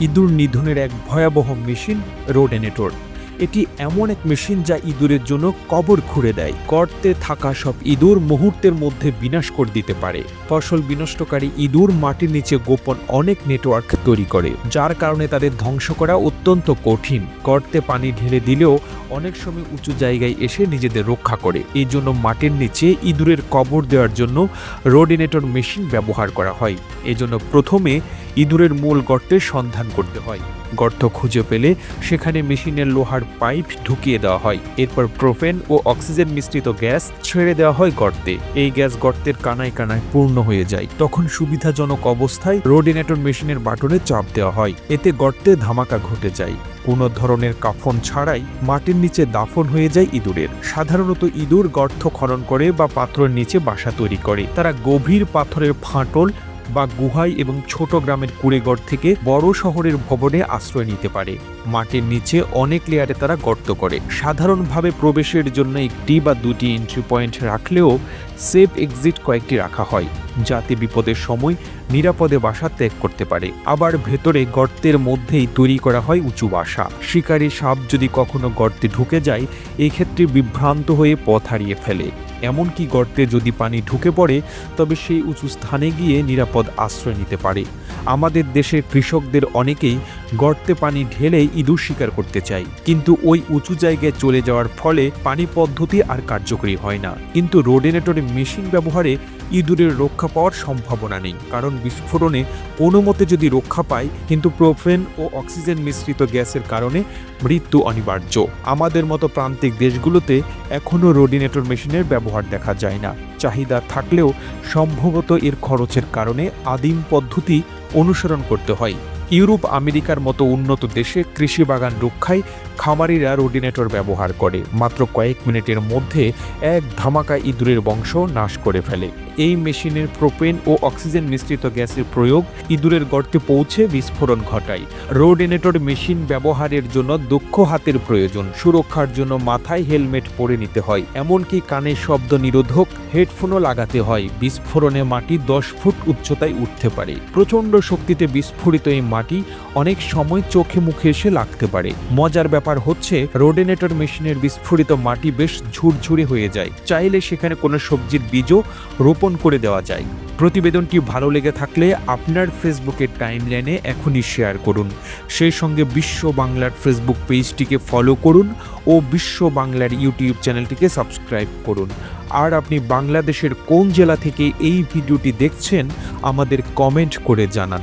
ইঁদুর নিধনের এক ভয়াবহ মেশিন রোডেনেটর এটি এমন এক মেশিন যা ইঁদুরের জন্য কবর খুঁড়ে দেয়। গর্তে থাকা সব ইঁদুর মুহূর্তের মধ্যে বিনাশ করে দিতে পারে। ফসল বিনষ্টকারী ইঁদুর মাটির নিচে গোপন অনেক নেটওয়ার্ক তৈরি করে, যার কারণে তাদের ধ্বংস করা অত্যন্ত কঠিন। গর্তে পানি ঢেলে দিলেও অনেক সময় উঁচু জায়গায় এসে নিজেদের রক্ষা করে। এই জন্য মাটির নিচে ইঁদুরের কবর দেওয়ার জন্য রোডিনেটর মেশিন ব্যবহার করা হয়। এজন্য প্রথমে ইঁদুরের মূল গর্তের সন্ধান করতে হয়। গর্ত খুঁজে পেলে সেখানে মেশিনের লোহার পাইপ ঢুকিয়ে দেওয়া হয়। এরপর প্রোফেন ও অক্সিজেন মিশ্রিত গ্যাস ছেড়ে দেওয়া হয় গর্তে। এই গ্যাস গর্তের কানায় কানায় পূর্ণ হয়ে যায়। তখন সুবিধাজনক অবস্থায় রোডিনেটর মেশিনের বাটনে চাপ দেওয়া হয়। এতে গর্তে ধামাকা ঘটে যায়। কোনো ধরনের কাফন ছাড়াই মাটির নিচে দাফন হয়ে যায় ইঁদুরের। সাধারণত ইঁদুর গর্ত খনন করে বা পাথরের নিচে বাসা তৈরি করে। তারা গভীর পাথরের ফাটল বা গুহায় এবং ছোট গ্রামের কুড়েগড় থেকে বড় শহরের ভবনে আশ্রয় নিতে পারে। মাটির নিচে অনেক লেয়ারে তারা গর্ত করে। সাধারণভাবে প্রবেশের জন্য একটি বা দুটি এন্ট্রি পয়েন্ট রাখলেও সেফ এক্সিট কয়েকটি রাখা হয়, যাতে বিপদের সময় নিরাপদে বাসা ত্যাগ করতে পারে। আবার ভেতরে গর্তের মধ্যেই তৈরি করা হয় উঁচু বাসা। শিকারী সাপ যদি কখনো গর্তে ঢুকে যায়, এক্ষেত্রে বিভ্রান্ত হয়ে পথ হারিয়ে ফেলে। এমনকি গর্তে যদি পানি ঢুকে পড়ে, তবে সেই উঁচু স্থানে গিয়ে নিরাপদ আশ্রয় নিতে পারে। আমাদের দেশের কৃষকদের অনেকেই গর্তে পানি ঢেলে ইঁদুর শিকার করতে চায়। কিন্তু ওই উঁচু জায়গায় চলে যাওয়ার ফলে পানি পদ্ধতি আর কার্যকরী হয় না। কিন্তু রোডেনেটরে মেশিন ব্যবহারে ইঁদুরের রক্ষা পাওয়ার সম্ভাবনা নেই। কারণ বিস্ফোরণে কোনো মতে যদি রক্ষা পায় কিন্তু প্রোফেন ও অক্সিজেন মিশ্রিত গ্যাসের কারণে মৃত্যু অনিবার্য। আমাদের মতো প্রান্তিক দেশগুলোতে এখনও রোডিনেটর মেশিনের ব্যবহার দেখা যায় না। চাহিদা থাকলেও সম্ভবত এর খরচের কারণে আদিম পদ্ধতি অনুসরণ করতে হয়। ইউরোপ, আমেরিকার মতো উন্নত দেশে কৃষি বাগান রক্ষায় খামারিরা রোডিনেটর ব্যবহার করে। মাত্র কয়েক মিনিটের মধ্যে এক ধামাকা ইঁদুরের বংশ নাশ করে ফেলে। এই মেশিনের প্রোপেন ও অক্সিজেন মিশ্রিত গ্যাসের প্রয়োগ ইঁদুরের গর্তে পৌঁছে বিস্ফোরণ ঘটায়। রোডিনেটর মেশিন ব্যবহারের জন্য দক্ষ হাতের প্রয়োজন। সুরক্ষার জন্য মাথায় হেলমেট পরে নিতে হয়। এমনকি কানে শব্দ নিরোধক হেডফোনও লাগাতে হয়। বিস্ফোরণে মাটি দশ ফুট উচ্চতায় উঠতে পারে। প্রচণ্ড শক্তিতে বিস্ফোরিত এই মাটি অনেক সময় চোখে মুখে এসে লাগতে পারে। মজার ব্যাপার হচ্ছে, রোডেনেটর মেশিনের বিস্ফোরিত মাটি বেশ ঝুরঝুরে হয়ে যায়। চাইলে সেখানে কোনো সবজির বীজও রোপণ করে দেওয়া যায়। প্রতিবেদনটি ভালো লেগে থাকলে আপনার ফেসবুকের টাইমলাইনে এখনই শেয়ার করুন। সেই সঙ্গে বিশ্ব বাংলার ফেসবুক পেজটিকে ফলো করুন ও বিশ্ব বাংলার ইউটিউব চ্যানেলটিকে সাবস্ক্রাইব করুন। আর আপনি বাংলাদেশের কোন জেলা থেকে এই ভিডিওটি দেখছেন, আমাদের কমেন্ট করে জানান।